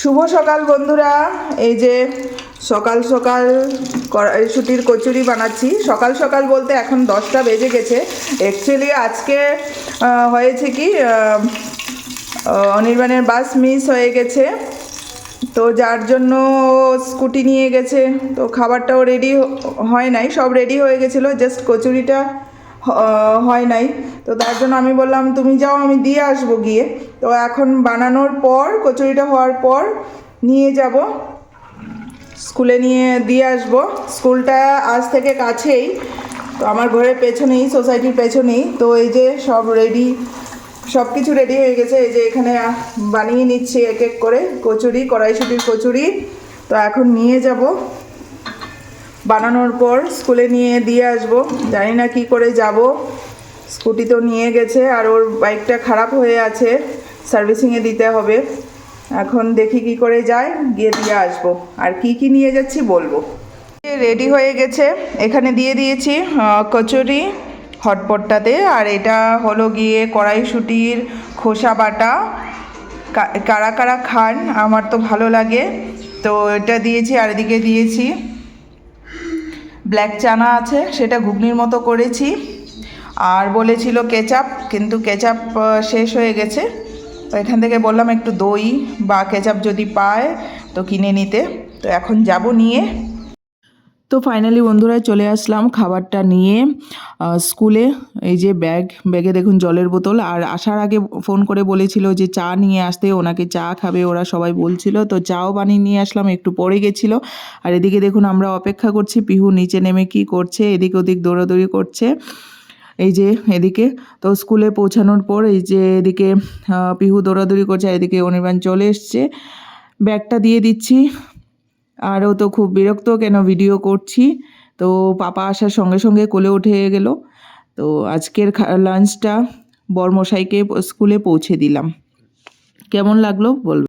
শুভ সকাল বন্ধুরা। এই যে সকাল সকাল কড়াইশুটির কচুরি বানাচ্ছি। সকাল সকাল বলতে এখন দশটা বেজে গেছে। অ্যাকচুয়ালি আজকে হয়েছে কি অনির্বাণের বাস মিস হয়ে গেছে। তো যার জন্য স্কুটি নিয়ে গেছে। তো খাবারটাও রেডি হয় নাই, সব রেডি হয়ে গেছিল। জাস্ট কচুরিটা হয় নাই। তো তার জন্য আমি বললাম, তুমি যাও, আমি দিয়ে আসব গিয়ে। তো এখন বানানোর পর, কচুরিটা হওয়ার পর নিয়ে যাব। স্কুলে নিয়ে দিয়ে আসব। স্কুলটা আজ থেকে কাছেই। তো আমার ঘরের পেছনেই, সোসাইটির পেছনেই। তো এই যে সব রেডি সব কিছু রেডি হয়ে গেছে। এই যে এখানে বানিয়ে নিচ্ছি এক এক করে কচুরি, কড়াইশুটির কচুরি। তো এখন নিয়ে যাব। বানানোর পর স্কুলে নিয়ে দিয়ে আসব। জানি না কি করে যাব। স্কুটি তো নিয়ে গেছে আর ওর বাইকটা খারাপ হয়ে আছে। সার্ভিসিংয়ে দিতে হবে। এখন দেখি কি করে যায়, গিয়ে দিয়ে আসব। আর কি কি নিয়ে যাচ্ছি বলব। রেডি হয়ে গেছে। এখানে দিয়ে দিয়েছি কচুরি হটপটটাতে। আর এটা হলো গিয়ে কড়াইশুটির খোসা বাটা। কারা কারা খান, আমার তো ভালো লাগে। তো এটা দিয়েছি আর এদিকে দিয়েছি ব্ল্যাক চানা আছে, সেটা ঘুগনির মতো করেছি। আর বলেছিল কেচাপ কিন্তু কেচাপ শেষ হয়ে গেছে। তো এখান থেকে বললাম একটু দই বা কেচাপ যদি পায়, তো কিনে নিতে। তো এখন যাব নিয়ে। তো ফাইনালি বন্ধুরা চলে আসলাম খাবারটা নিয়ে স্কুলে এই যে ব্যাগ ব্যাগে দেখুন জলের বোতল। আর আসার আগে ফোন করে বলেছিল যে চা নিয়ে আসতে, ওনাকে চা খাবে, ওরা সবাই বলছিল। তো চাও বানিয়ে নিয়ে আসলাম, একটু পরে গেছিল। আর এদিকে দেখুন আমরা অপেক্ষা করছি, পিহু নিচে নেমে কি করছে, এদিক ওদিক দৌড়াদৌড়ি করছে। এই যে এদিকে, তো স্কুলে পৌঁছানোর পর এই যে এদিকে পিহু দৌড়াদৌড়ি করছে এদিকে অনির্বাণ চলে এসছে। ব্যাগটা দিয়ে দিচ্ছি। আরও তো খুব বিরক্ত কেন ভিডিও করছি। তো পাপা আসার সঙ্গে সঙ্গে কোলে উঠে গেল। তো আজকের লাঞ্চটা বর্মশাইকে স্কুলে পৌঁছে দিলাম। কেমন লাগল বলবে